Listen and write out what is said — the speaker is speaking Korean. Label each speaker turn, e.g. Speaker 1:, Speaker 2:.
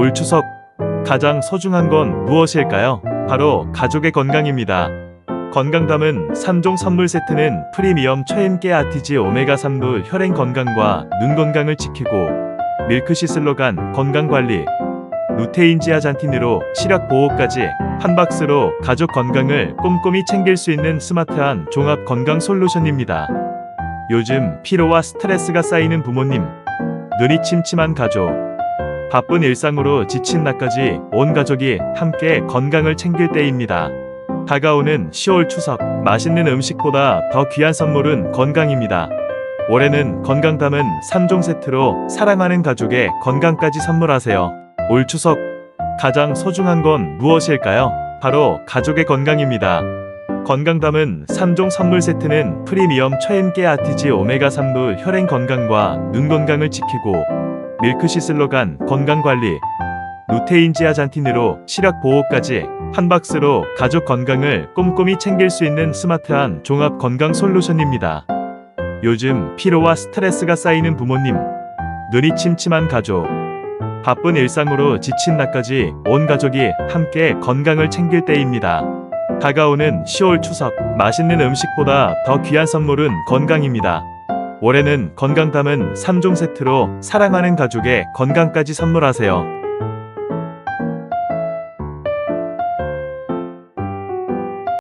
Speaker 1: 올 추석 가장 소중한 건 무엇일까요? 바로 가족의 건강입니다. 건강 담은 3종 선물 세트는 프리미엄 초엠깨 아티지 오메가 3부 혈행 건강과 눈 건강을 지키고 밀크시 슬로간 건강 관리 루테인 지아잔틴으로 시력 보호까지 한 박스로 가족 건강을 꼼꼼히 챙길 수 있는 스마트한 종합 건강 솔루션입니다. 요즘 피로와 스트레스가 쌓이는 부모님, 눈이 침침한 가족, 바쁜 일상으로 지친 나까지 온 가족이 함께 건강을 챙길 때입니다. 다가오는 10월 추석, 맛있는 음식보다 더 귀한 선물은 건강입니다. 올해는 건강 담은 3종 세트로 사랑하는 가족의 건강까지 선물하세요. 올 추석 가장 소중한 건 무엇일까요? 바로 가족의 건강입니다. 건강 담은 3종 선물 세트는 프리미엄 초엠깨 아티지 오메가 3부 혈행 건강과 눈 건강을 지키고 밀크시 슬로간 건강 관리 루테인 지아잔틴으로 시력 보호까지 한 박스로 가족 건강을 꼼꼼히 챙길 수 있는 스마트한 종합 건강 솔루션입니다. 요즘 피로와 스트레스가 쌓이는 부모님, 눈이 침침한 가족, 바쁜 일상으로 지친 나까지 온 가족이 함께 건강을 챙길 때입니다. 다가오는 10월 추석, 맛있는 음식보다 더 귀한 선물은 건강입니다. 올해는 건강 담은 3종 세트로 사랑하는 가족의 건강까지 선물하세요.